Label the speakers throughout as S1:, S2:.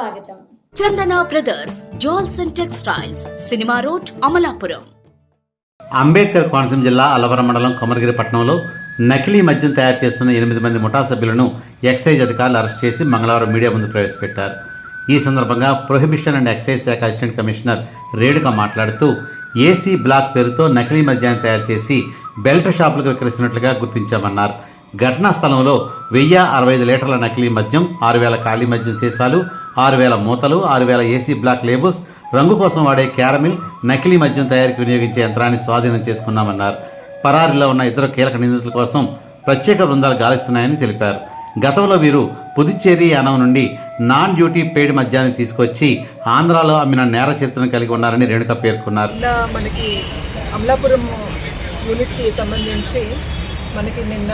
S1: స్వాగతం.
S2: Chandana brothers jewels and textiles cinema road Amalapuram.
S3: Ambedkar Konaseema జిల్లా అల్లవరం మండలం కొమరగిరి పట్టణంలో నకిలీ మద్యం తయారు చేస్తున్న ఎనిమిది మంది ముఠా సభ్యులను ఎక్సైజ్ అధికారులు అరెస్ట్ చేసి మంగళవారం మీడియా ముందు ప్రవేశపెట్టారు. ఈ సందర్భంగా ప్రొహిబిషన్ అండ్ ఎక్సైజ్ శాఖ అసిస్టెంట్ కమిషనర్ రేణుక మాట్లాడుతూ ఏసీ బ్లాక్ పేరుతో నకిలీ మద్యాన్ని తయారు చేసి బెల్ట్ షాపులకు విక్రయిస్తున్నట్లుగా గుర్తించామన్నారు. ఘటనా స్థలంలో వెయ్యి అరవై ఐదు లీటర్ల నకిలీ మద్యం ఆరు వేల ఖాళీ మద్యం సీసాలు ఆరు వేల మూతలు ఆరు వేల ఏసీ బ్లాక్ లేబుల్స్ రంగు కోసం వాడే క్యారమిల్ నకిలీ మద్యం తయారీకి వినియోగించే యంత్రాన్ని స్వాధీనం చేసుకున్నామన్నారు. పరారీలో ఉన్న ఇతర కీలక నిందితుల కోసం ప్రత్యేక బృందాలు గాలిస్తున్నాయని తెలిపారు. గతంలో వీరు పుదుచ్చేరి యానం నుండి నాన్ డ్యూటీ పెయిడ్ మద్యాన్ని తీసుకొచ్చి ఆంధ్రాలో అమ్మిన నేర చరిత్రను కలిగి ఉన్నారని రేణుక పేర్కొన్నారు.
S4: మనకి అమలాపురం యూనిట్కి సంబంధించి మనకి నిన్న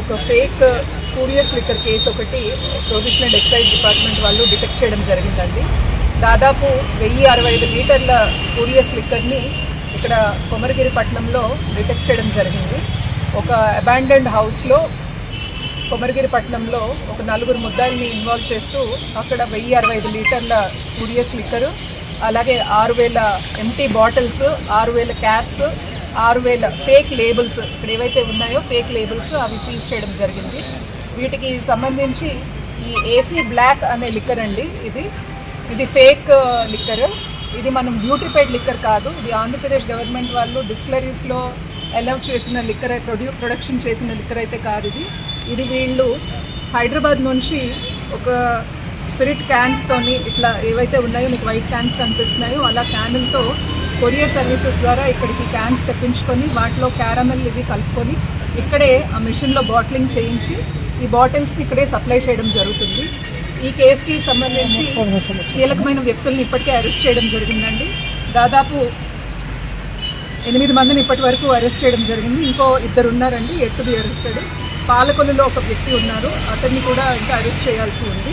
S4: ఒక ఫేక్ స్పూరియస్ లిక్కర్ కేసు ఒకటి ప్రొఫెషనల్ ఎక్సైజ్ డిపార్ట్మెంట్ వాళ్ళు డిటెక్ట్ చేయడం జరిగిందండి. దాదాపు వెయ్యి అరవై ఐదు లీటర్ల స్పూరియస్ లిక్కర్ని ఇక్కడ కొమరగిరి పట్టణంలో డిటెక్ట్ చేయడం జరిగింది. ఒక అబాండెండ్ హౌస్లో కొమరగిరి పట్టణంలో ఒక నలుగురు ముద్దాయిల్ని ఇన్వాల్వ్ చేస్తూ అక్కడ వెయ్యి అరవై ఐదు లీటర్ల స్పూరియస్ లిక్కరు అలాగే ఆరు వేల ఎంటీ బాటిల్స్ ఆరు వేల క్యాప్స్ ఆరు వేల ఫేక్ లేబుల్స్ ఇక్కడ ఏవైతే ఉన్నాయో ఫేక్ లేబుల్స్ అవి సీజ్ చేయడం జరిగింది. వీటికి సంబంధించి ఈ ఏసీ బ్లాక్ అనే లిక్కర్ అండి ఇది. ఇది ఫేక్ లిక్కర్. ఇది మనం డ్యూటీ పెయిడ్ లిక్కర్ కాదు. ఇది ఆంధ్రప్రదేశ్ గవర్నమెంట్ వాళ్ళు డిస్టిలరీస్లో అలౌ చేసిన లిక్కర్ ప్రొడ్యూ ప్రొడక్షన్ చేసిన లిక్కర్ అయితే కాదు ఇది. ఇది వీళ్ళు హైదరాబాద్ నుంచి ఒక స్పిరిట్ క్యాన్స్తోని ఇట్లా ఏవైతే ఉన్నాయో మీకు వైట్ క్యాన్స్ కనిపిస్తున్నాయో అలా క్యాన్లతో కొరియర్ సర్వీసెస్ ద్వారా ఇక్కడికి క్యాన్స్ తెప్పించుకొని వాటిలో క్యారమెల్ ఇవి కలుపుకొని ఇక్కడే ఆ మిషన్లో బాటిలింగ్ చేయించి ఈ బాటిల్స్ని ఇక్కడే సప్లై చేయడం జరుగుతుంది. ఈ కేసుకి సంబంధించి కీలకమైన వ్యక్తుల్ని ఇప్పటికే అరెస్ట్ చేయడం జరిగిందండి. దాదాపు ఎనిమిది మందిని ఇప్పటి వరకు అరెస్ట్ చేయడం జరిగింది. ఇంకో ఇద్దరు ఉన్నారండి ఎట్టుది అరెస్టెడ్. పాలకొల్లులో ఒక వ్యక్తి ఉన్నారు. అతన్ని కూడా ఇంకా అరెస్ట్ చేయాల్సి ఉంది.